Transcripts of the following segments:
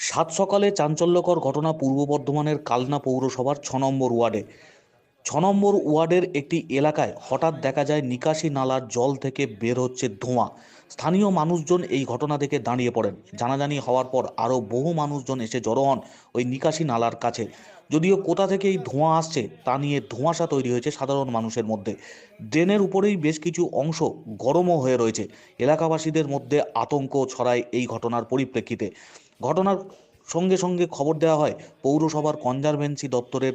সাত সকালে চাঞ্চল্যকর ঘটনা পূর্ব বর্ধমানের কালনা পৌরসভার ছ নম্বর ওয়ার্ডে। ছ নম্বর ওয়ার্ডের একটি এলাকায় হঠাৎ দেখা যায় নিকাশি নালার জল থেকে বের হচ্ছে ধোঁয়া। স্থানীয় মানুষজন এই ঘটনা দেখে দাঁড়িয়ে পড়েন। জানাজানি হওয়ার পর আরও বহু মানুষজন এসে জড়ো হন ওই নিকাশি নালার কাছে। যদিও কোথা থেকে এই ধোঁয়া আসছে তা নিয়ে ধোঁয়াশা তৈরি হয়েছে সাধারণ মানুষের মধ্যে। ড্রেনের উপরেই বেশ কিছু অংশ গরমও হয়ে রয়েছে। এলাকাবাসীদের মধ্যে আতঙ্ক ছড়ায় এই ঘটনার পরিপ্রেক্ষিতে। ঘটনার সঙ্গে সঙ্গে খবর দেওয়া হয় পৌরসভার কনজারভেন্সি দপ্তরের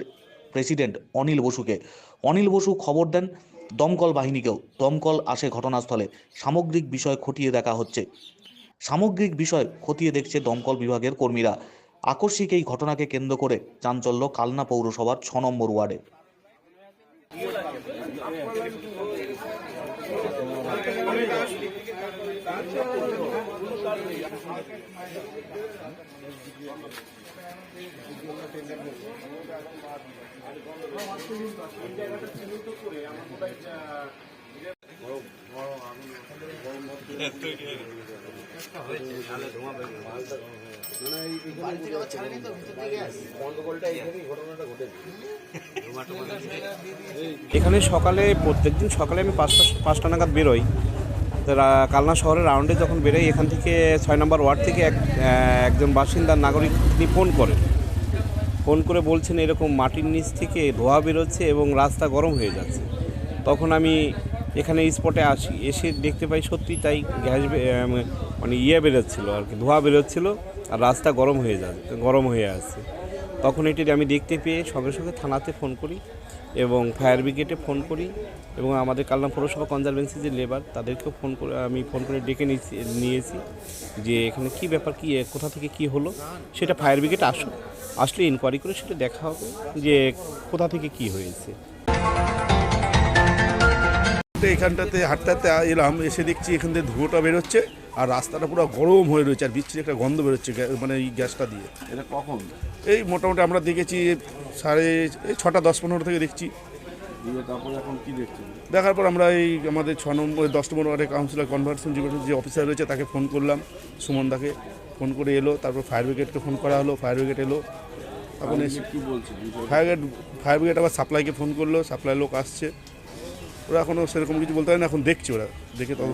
প্রেসিডেন্ট অনিল বসুকে। অনিল বসু খবর দেন, দমকল বাহিনীকেও। দমকল আসে ঘটনাস্থলে। সামগ্রিক বিষয় খতিয়ে দেখা হচ্ছে। সামগ্রিক বিষয় খতিয়ে দেখছে দমকল বিভাগের কর্মীরা। আকস্মিক এই ঘটনাকে কেন্দ্র করে চাঞ্চল্য কালনা পৌরসভার ছ নম্বর ওয়ার্ডে। এখানে সকালে প্রত্যেকদিন সকালে আমি পাঁচটা পাঁচটা নাগাদ বেরোই। কালনা শহরের রাউন্ডে যখন বেরোই, এখান থেকে ছয় নম্বর ওয়ার্ড থেকে এক একজন বাসিন্দার নাগরিক তিনি ফোন করেন। ফোন করে বলছেন, এরকম মাটির নিচ থেকে ধোঁয়া বেরোচ্ছে এবং রাস্তা গরম হয়ে যাচ্ছে। তখন আমি এখানে স্পটে আসি। এসে দেখতে পাই সত্যি তাই গ্যাস মানে ইয়ে বেরোচ্ছিলো আর কি, ধোঁয়া বেরোচ্ছিলো আর রাস্তা গরম হয়ে যাচ্ছে, গরম হয়ে আসছে তখন এটি আমি দেখতে পেয়ে সঙ্গে সঙ্গে থানাতে ফোন করি এবং ফায়ার ব্রিগেডে ফোন করি এবং আমাদের কালনা পৌরসভা কনজারভেন্সি যে লেবার তাদেরকেও ফোন করে, আমি ফোন করে ডেকে নিয়েছি যে এখানে কি ব্যাপার, কি, কোথা থেকে কি হলো, সেটা ফায়ার ব্রিগেড আসুক, আসলে ইনকোয়ারি করে সেটা দেখা হবে যে কোথা থেকে কি হয়েছে। এখানটাতে হাঁটতে এলাম, এসে দেখছি এখান থেকে ধুয়োটা বেরোচ্ছে। আর রাস্তাটা পুরো গরম হয়ে রয়েছে আর বিচ্ছিরি একটা গন্ধ বেরোচ্ছে মানে এই গ্যাসটা দিয়ে। এটা কখন? এই মোটামুটি আমরা দেখেছি সাড়ে এই ছটা দশ পনেরো থেকে দেখছি। দেখার পর আমরা এই আমাদের ছ নম্বর দশ নম্বর ওয়ার্ডের কাউন্সিলর কনভার্সন যে অফিসার রয়েছে তাকে ফোন করলাম সুমন দাকে ফোন করে এলো তারপর ফায়ার ব্রিগেডকে ফোন করা হলো ফায়ার ব্রিগেড এলো তখন এসে কি বলছে? ফায়ার ব্রিগেড ফায়ার ব্রিগেড আবার সাপ্লাইকে ফোন করল সাপ্লাই লোক আসছে। ওরা এখনও সেরকম কিছু বলতে পারে না এখন দেখছি ওরা দেখে তখন